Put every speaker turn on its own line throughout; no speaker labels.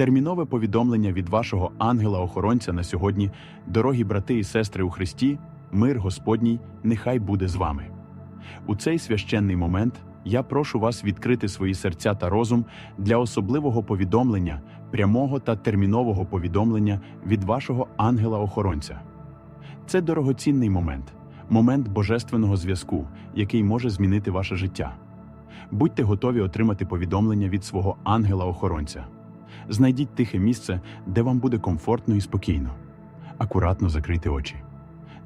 Термінове повідомлення від вашого ангела-охоронця на сьогодні, дорогі брати і сестри у Христі, мир Господній, нехай буде з вами. У цей священний момент я прошу вас відкрити свої серця та розум для особливого повідомлення, прямого та термінового повідомлення від вашого ангела-охоронця. Це дорогоцінний момент, момент божественного зв'язку, який може змінити ваше життя. Будьте готові отримати повідомлення від свого ангела-охоронця. Знайдіть тихе місце, де вам буде комфортно і спокійно. Акуратно закрийте очі.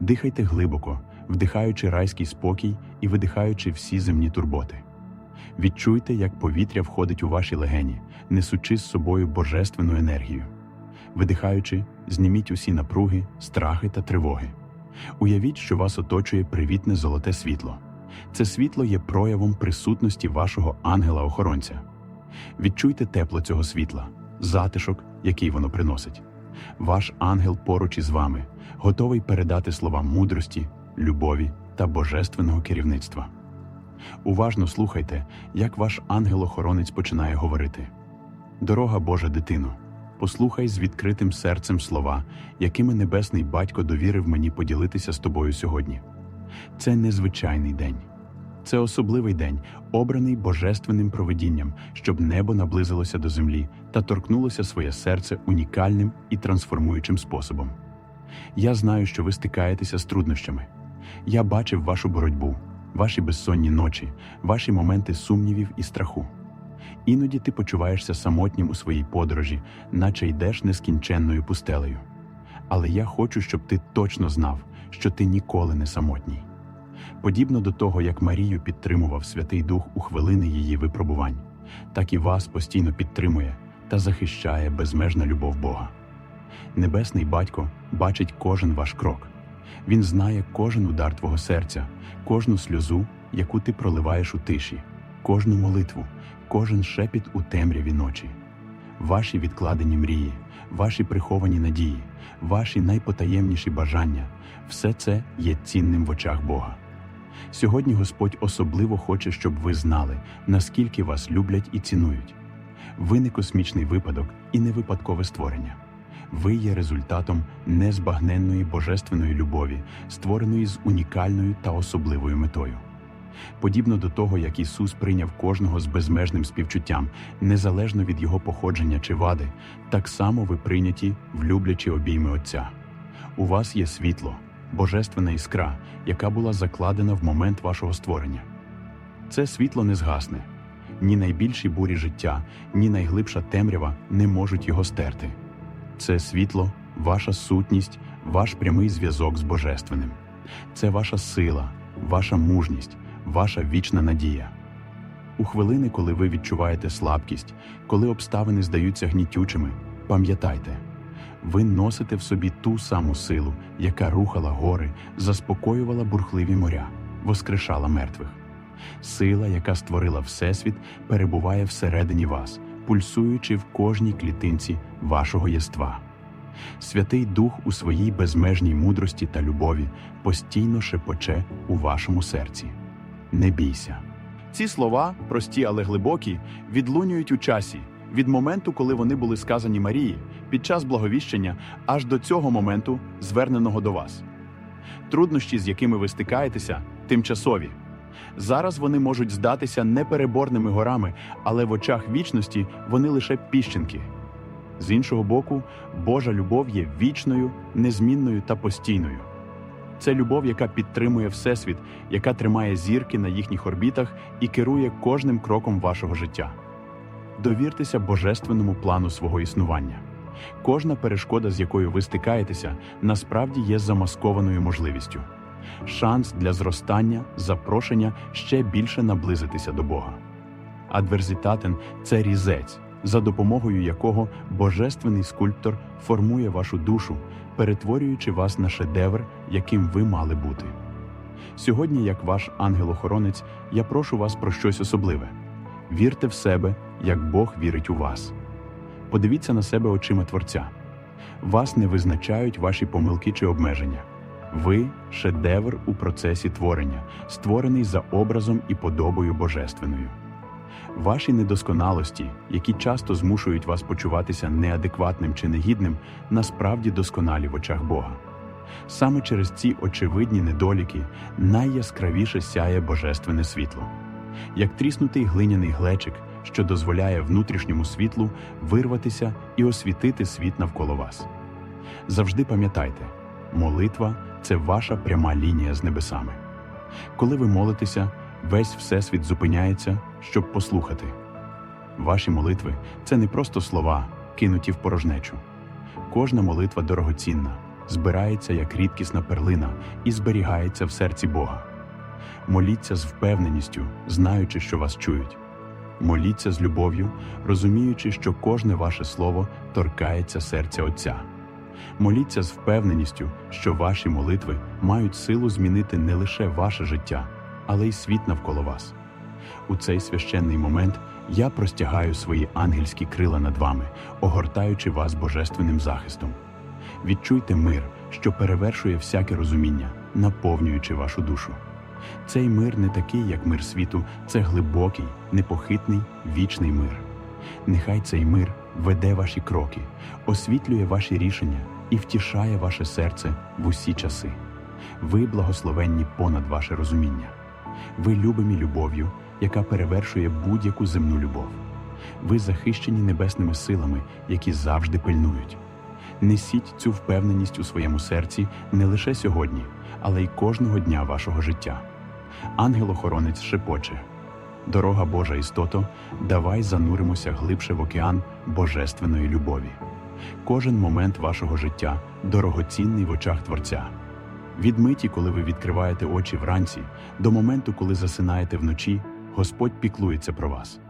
Дихайте глибоко, вдихаючи райський спокій і видихаючи всі земні турботи. Відчуйте, як повітря входить у ваші легені, несучи з собою божественну енергію. Видихаючи, зніміть усі напруги, страхи та тривоги. Уявіть, що вас оточує привітне золоте світло. Це світло є проявом присутності вашого ангела-охоронця. Відчуйте тепло цього світла, затишок, який воно приносить. Ваш ангел поруч із вами, готовий передати слова мудрості, любові та божественного керівництва. Уважно слухайте, як ваш ангел-охоронець починає говорити. Дорога Божа дитино, послухай з відкритим серцем слова, якими небесний батько довірив мені поділитися з тобою сьогодні. Це незвичайний день. Це особливий день, обраний божественним провидінням, щоб небо наблизилося до землі та торкнулося своє серце унікальним і трансформуючим способом. Я знаю, що ви стикаєтеся з труднощами. Я бачив вашу боротьбу, ваші безсонні ночі, ваші моменти сумнівів і страху. Іноді ти почуваєшся самотнім у своїй подорожі, наче йдеш нескінченною пустелею. Але я хочу, щоб ти точно знав, що ти ніколи не самотній. Подібно до того, як Марію підтримував Святий Дух у хвилини її випробувань, так і вас постійно підтримує та захищає безмежна любов Бога. Небесний Батько бачить кожен ваш крок. Він знає кожен удар твого серця, кожну сльозу, яку ти проливаєш у тиші, кожну молитву, кожен шепіт у темряві ночі. Ваші відкладені мрії, ваші приховані надії, ваші найпотаємніші бажання все це є цінним в очах Бога. Сьогодні Господь особливо хоче, щоб ви знали, наскільки вас люблять і цінують. Ви не космічний випадок і не випадкове створення. Ви є результатом незбагненної божественної любові, створеної з унікальною та особливою метою. Подібно до того, як Ісус прийняв кожного з безмежним співчуттям, незалежно від його походження чи вади, так само ви прийняті в люблячі обійми Отця. У вас є світло, божественна іскра, яка була закладена в момент вашого створення. Це світло не згасне. Ні найбільші бурі життя, ні найглибша темрява не можуть його стерти. Це світло, ваша сутність, ваш прямий зв'язок з Божественним. Це ваша сила, ваша мужність, ваша вічна надія. У хвилини, коли ви відчуваєте слабкість, коли обставини здаються гнітючими, пам'ятайте, ви носите в собі ту саму силу, яка рухала гори, заспокоювала бурхливі моря, воскрешала мертвих. Сила, яка створила Всесвіт, перебуває всередині вас, пульсуючи в кожній клітинці вашого єства. Святий Дух у своїй безмежній мудрості та любові постійно шепоче у вашому серці. Не бійся. Ці слова, прості, але глибокі, відлунюють у часі від моменту, коли вони були сказані Марії, під час благовіщення, аж до цього моменту, зверненого до вас. Труднощі, з якими ви стикаєтеся, тимчасові. Зараз вони можуть здатися непереборними горами, але в очах вічності вони лише піщинки. З іншого боку, Божа любов є вічною, незмінною та постійною. Це любов, яка підтримує Всесвіт, яка тримає зірки на їхніх орбітах і керує кожним кроком вашого життя. Довіртеся божественному плану свого існування. Кожна перешкода, з якою ви стикаєтеся, насправді є замаскованою можливістю. Шанс для зростання, запрошення ще більше наблизитися до Бога. Адверзитатен це різець, за допомогою якого божественний скульптор формує вашу душу, перетворюючи вас на шедевр, яким ви мали бути. Сьогодні, як ваш ангел-охоронець, я прошу вас про щось особливе. Вірте в себе, як Бог вірить у вас. Подивіться на себе очима Творця. Вас не визначають ваші помилки чи обмеження. Ви шедевр у процесі творення, створений за образом і подобою божественною. Ваші недосконалості, які часто змушують вас почуватися неадекватним чи негідним, насправді досконалі в очах Бога. Саме через ці очевидні недоліки найяскравіше сяє божественне світло, як тріснутий глиняний глечик, що дозволяє внутрішньому світлу вирватися і освітити світ навколо вас. Завжди пам'ятайте, молитва це ваша пряма лінія з небесами. Коли ви молитеся, весь всесвіт зупиняється, щоб послухати. Ваші молитви це не просто слова, кинуті в порожнечу. Кожна молитва дорогоцінна, збирається як рідкісна перлина і зберігається в серці Бога. Моліться з впевненістю, знаючи, що вас чують. Моліться з любов'ю, розуміючи, що кожне ваше слово торкається серця Отця. Моліться з впевненістю, що ваші молитви мають силу змінити не лише ваше життя, але й світ навколо вас. У цей священний момент я простягаю свої ангельські крила над вами, огортаючи вас божественним захистом. Відчуйте мир, що перевершує всяке розуміння, наповнюючи вашу душу. Цей мир не такий, як мир світу, це глибокий, непохитний, вічний мир. Нехай цей мир веде ваші кроки, освітлює ваші рішення і втішає ваше серце в усі часи. Ви благословенні понад ваше розуміння. Ви любимі любов'ю, яка перевершує будь-яку земну любов. Ви захищені небесними силами, які завжди пильнують. Несіть цю впевненість у своєму серці не лише сьогодні, але й кожного дня вашого життя. Ангел-охоронець шепоче. Дорога Божа істото, давай зануримося глибше в океан божественної любові. Кожен момент вашого життя дорогоцінний в очах Творця. Від миті, коли ви відкриваєте очі вранці, до моменту, коли засинаєте вночі, Господь піклується про вас.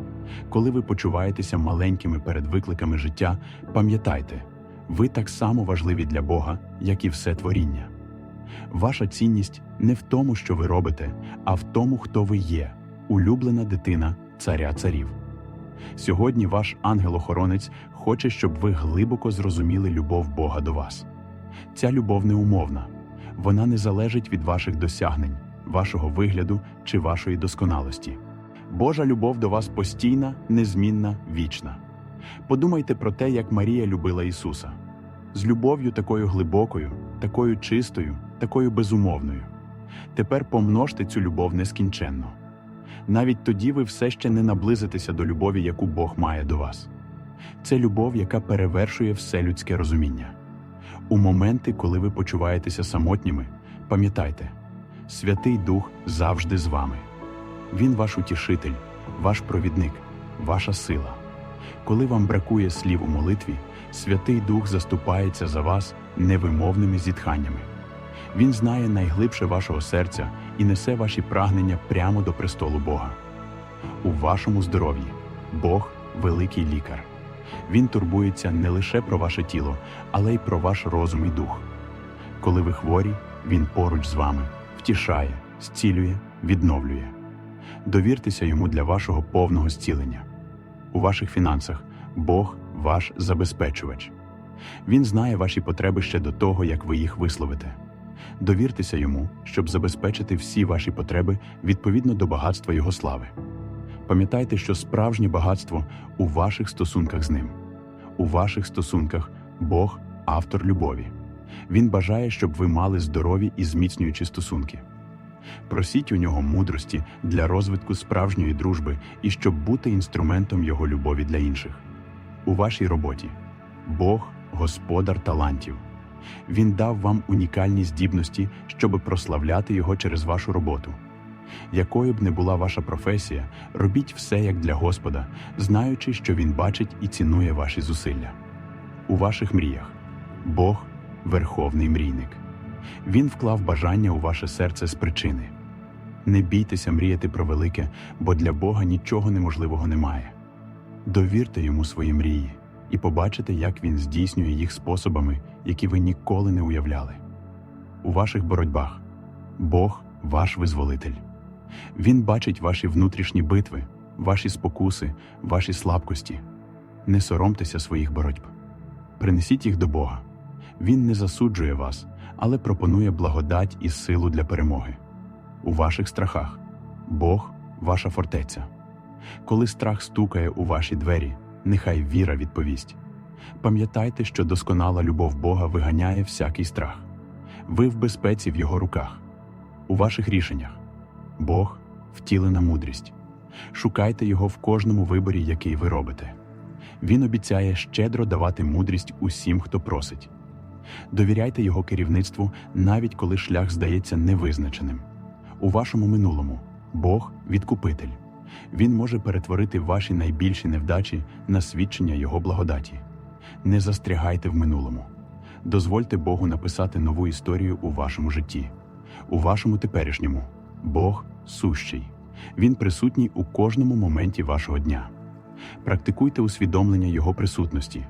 Коли ви почуваєтеся маленькими перед викликами життя, пам'ятайте, ви так само важливі для Бога, як і все творіння. Ваша цінність не в тому, що ви робите, а в тому, хто ви є, улюблена дитина царя царів. Сьогодні ваш ангел-охоронець хоче, щоб ви глибоко зрозуміли любов Бога до вас. Ця любов неумовна, вона не залежить від ваших досягнень, вашого вигляду чи вашої досконалості. Божа любов до вас постійна, незмінна, вічна. Подумайте про те, як Марія любила Ісуса з любов'ю такою глибокою, такою чистою, такою безумовною. Тепер помножте цю любов нескінченно. Навіть тоді ви все ще не наблизитеся до любові, яку Бог має до вас. Це любов, яка перевершує все людське розуміння. У моменти, коли ви почуваєтеся самотніми, пам'ятайте, Святий Дух завжди з вами. Він ваш утішитель, ваш провідник, ваша сила. Коли вам бракує слів у молитві, Святий Дух заступається за вас невимовними зітханнями. Він знає найглибше вашого серця і несе ваші прагнення прямо до престолу Бога. У вашому здоров'ї Бог великий лікар. Він турбується не лише про ваше тіло, але й про ваш розум і дух. Коли ви хворі, Він поруч з вами, втішає, зцілює, відновлює. Довіртеся йому для вашого повного зцілення. У ваших фінансах Бог ваш забезпечувач. Він знає ваші потреби ще до того, як ви їх висловите. Довіртеся йому, щоб забезпечити всі ваші потреби відповідно до багатства Його слави. Пам'ятайте, що справжнє багатство у ваших стосунках з ним. У ваших стосунках Бог автор любові. Він бажає, щоб ви мали здорові і зміцнюючі стосунки. Просіть у нього мудрості для розвитку справжньої дружби і щоб бути інструментом його любові для інших. У вашій роботі Бог господар талантів. Він дав вам унікальні здібності, щоб прославляти його через вашу роботу. Якою б не була ваша професія, робіть все як для Господа, знаючи, що Він бачить і цінує ваші зусилля. У ваших мріях Бог верховний мрійник. Він вклав бажання у ваше серце з причини. Не бійтеся мріяти про велике, бо для Бога нічого неможливого немає. Довірте йому свої мрії і побачите, як він здійснює їх способами, які ви ніколи не уявляли. У ваших боротьбах Бог ваш визволитель. Він бачить ваші внутрішні битви, ваші спокуси, ваші слабкості. Не соромтеся своїх боротьб. Принесіть їх до Бога. Він не засуджує вас, але пропонує благодать і силу для перемоги. У ваших страхах Бог ваша фортеця. Коли страх стукає у ваші двері, нехай віра відповість. Пам'ятайте, що досконала любов Бога виганяє всякий страх. Ви в безпеці в Його руках, у ваших рішеннях. Бог втілена мудрість. Шукайте Його в кожному виборі, який ви робите. Він обіцяє щедро давати мудрість усім, хто просить. Довіряйте Його керівництву, навіть коли шлях здається невизначеним. У вашому минулому Бог відкупитель. Він може перетворити ваші найбільші невдачі на свідчення Його благодаті. Не застрягайте в минулому. Дозвольте Богу написати нову історію у вашому житті, у вашому теперішньому. Бог сущий. Він присутній у кожному моменті вашого дня. Практикуйте усвідомлення Його присутності,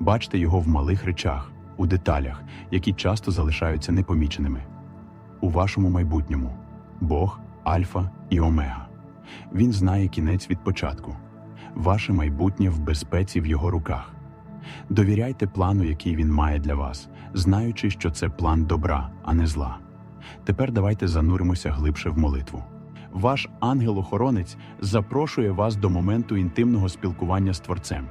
бачте Його в малих речах, у деталях, які часто залишаються непоміченими. У вашому майбутньому Бог Альфа і Омега. Він знає кінець від початку. Ваше майбутнє в безпеці в його руках. Довіряйте плану, який він має для вас, знаючи, що це план добра, а не зла. Тепер давайте зануримося глибше в молитву. Ваш ангел-охоронець запрошує вас до моменту інтимного спілкування з Творцем.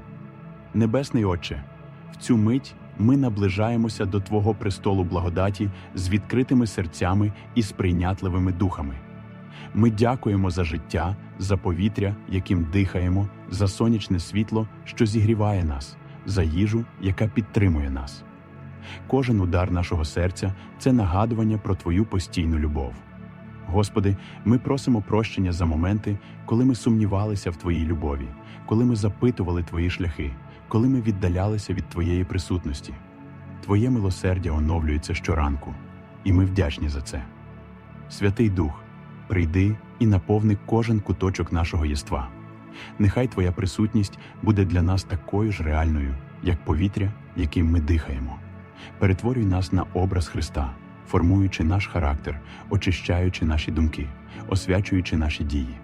Небесний Отче, в цю мить ми наближаємося до Твого престолу благодаті з відкритими серцями і сприйнятливими духами. Ми дякуємо за життя, за повітря, яким дихаємо, за сонячне світло, що зігріває нас, за їжу, яка підтримує нас. Кожен удар нашого серця це нагадування про Твою постійну любов. Господи, ми просимо прощення за моменти, коли ми сумнівалися в Твоїй любові, коли ми запитували Твої шляхи, коли ми віддалялися від Твоєї присутності. Твоє милосердя оновлюється щоранку, і ми вдячні за це. Святий Дух, прийди і наповни кожен куточок нашого єства. Нехай Твоя присутність буде для нас такою ж реальною, як повітря, яким ми дихаємо. Перетворюй нас на образ Христа, формуючи наш характер, очищаючи наші думки, освячуючи наші дії.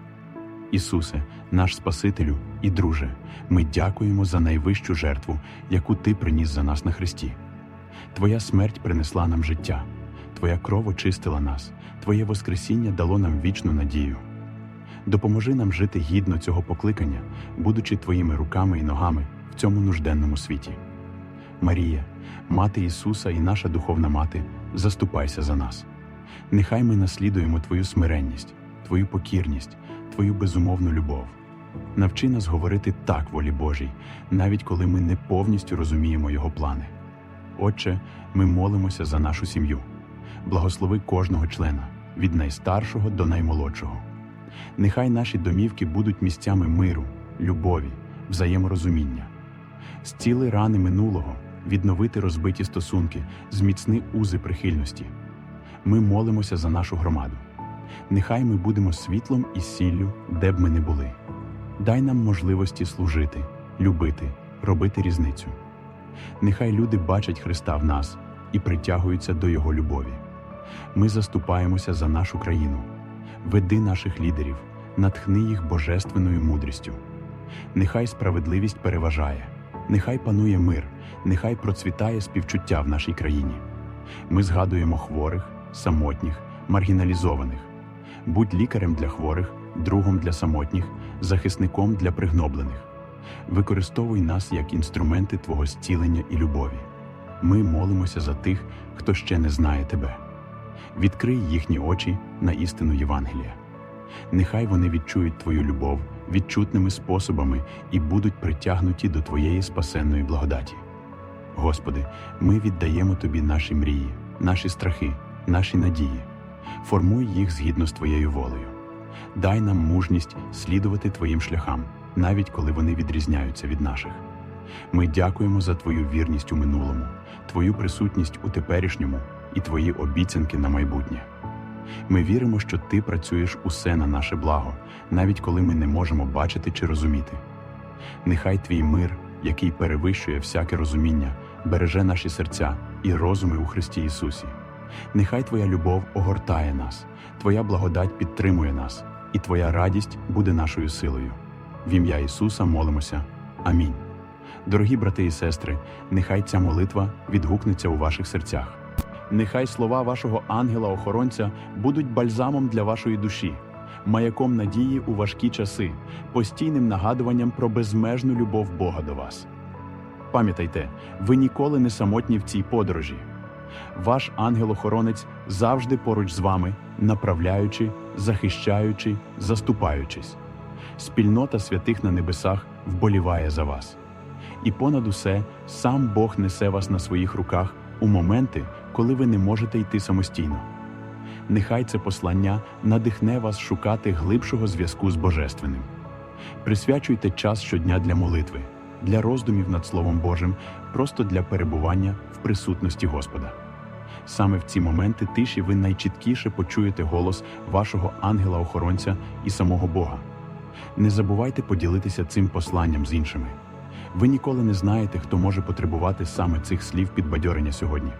Ісусе, наш Спасителю і друже, ми дякуємо за найвищу жертву, яку Ти приніс за нас на Христі. Твоя смерть принесла нам життя, Твоя кров очистила нас, Твоє Воскресіння дало нам вічну надію. Допоможи нам жити гідно цього покликання, будучи Твоїми руками і ногами в цьому нужденному світі. Марія, Мати Ісуса і наша духовна мати, заступайся за нас. Нехай ми наслідуємо Твою смиренність, Твою покірність, Твою безумовну любов. Навчи нас говорити так волі Божій, навіть коли ми не повністю розуміємо Його плани. Отче, ми молимося за нашу сім'ю. Благослови кожного члена, від найстаршого до наймолодшого. Нехай наші домівки будуть місцями миру, любові, взаєморозуміння. Зціли рани минулого, відновити розбиті стосунки, зміцни узи прихильності. Ми молимося за нашу громаду. Нехай ми будемо світлом і сіллю, де б ми не були. Дай нам можливості служити, любити, робити різницю. Нехай люди бачать Христа в нас і притягуються до Його любові. Ми заступаємося за нашу країну. Веди наших лідерів, натхни їх божественною мудрістю. Нехай справедливість переважає, нехай панує мир, нехай процвітає співчуття в нашій країні. Ми згадуємо хворих, самотніх, маргіналізованих. Будь лікарем для хворих, другом для самотніх, захисником для пригноблених. Використовуй нас як інструменти Твого зцілення і любові. Ми молимося за тих, хто ще не знає Тебе. Відкрий їхні очі на істину Євангелія. Нехай вони відчують Твою любов відчутними способами і будуть притягнуті до Твоєї спасенної благодаті. Господи, ми віддаємо Тобі наші мрії, наші страхи, наші надії. Формуй їх згідно з Твоєю волею. Дай нам мужність слідувати Твоїм шляхам, навіть коли вони відрізняються від наших. Ми дякуємо за Твою вірність у минулому, Твою присутність у теперішньому і Твої обіцянки на майбутнє. Ми віримо, що Ти працюєш усе на наше благо, навіть коли ми не можемо бачити чи розуміти. Нехай Твій мир, який перевищує всяке розуміння, береже наші серця і розуми у Христі Ісусі. Нехай Твоя любов огортає нас, Твоя благодать підтримує нас, і Твоя радість буде нашою силою. В ім'я Ісуса молимося. Амінь. Дорогі брати і сестри, нехай ця молитва відгукнеться у ваших серцях. Нехай слова вашого ангела-охоронця будуть бальзамом для вашої душі. маяком надії у важкі часи, постійним нагадуванням про безмежну любов Бога до вас. Пам'ятайте, ви ніколи не самотні в цій подорожі. Ваш ангел-охоронець завжди поруч з вами, направляючи, захищаючи, заступаючись. Спільнота святих на небесах вболіває за вас. І понад усе, сам Бог несе вас на своїх руках у моменти, коли ви не можете йти самостійно. Нехай це послання надихне вас шукати глибшого зв'язку з Божественним. Присвячуйте час щодня для молитви, для роздумів над Словом Божим, просто для перебування в присутності Господа. Саме в ці моменти тиші ви найчіткіше почуєте голос вашого ангела-охоронця і самого Бога. Не забувайте поділитися цим посланням з іншими. Ви ніколи не знаєте, хто може потребувати саме цих слів підбадьорення сьогодні.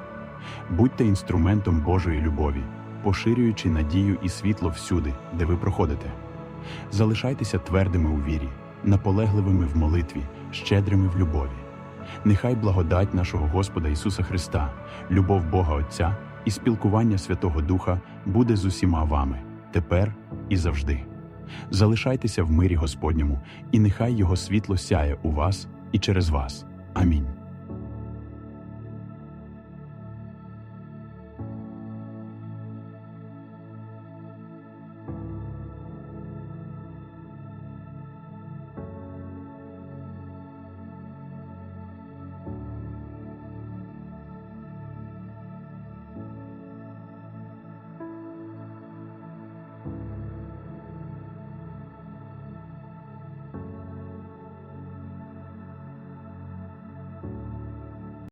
Будьте інструментом Божої любові, поширюючи надію і світло всюди, де ви проходите. Залишайтеся твердими у вірі, наполегливими в молитві, щедрими в любові. Нехай благодать нашого Господа Ісуса Христа, любов Бога Отця і спілкування Святого Духа буде з усіма вами, тепер і завжди. Залишайтеся в мирі Господньому, і нехай Його світло сяє у вас і через вас. Амінь.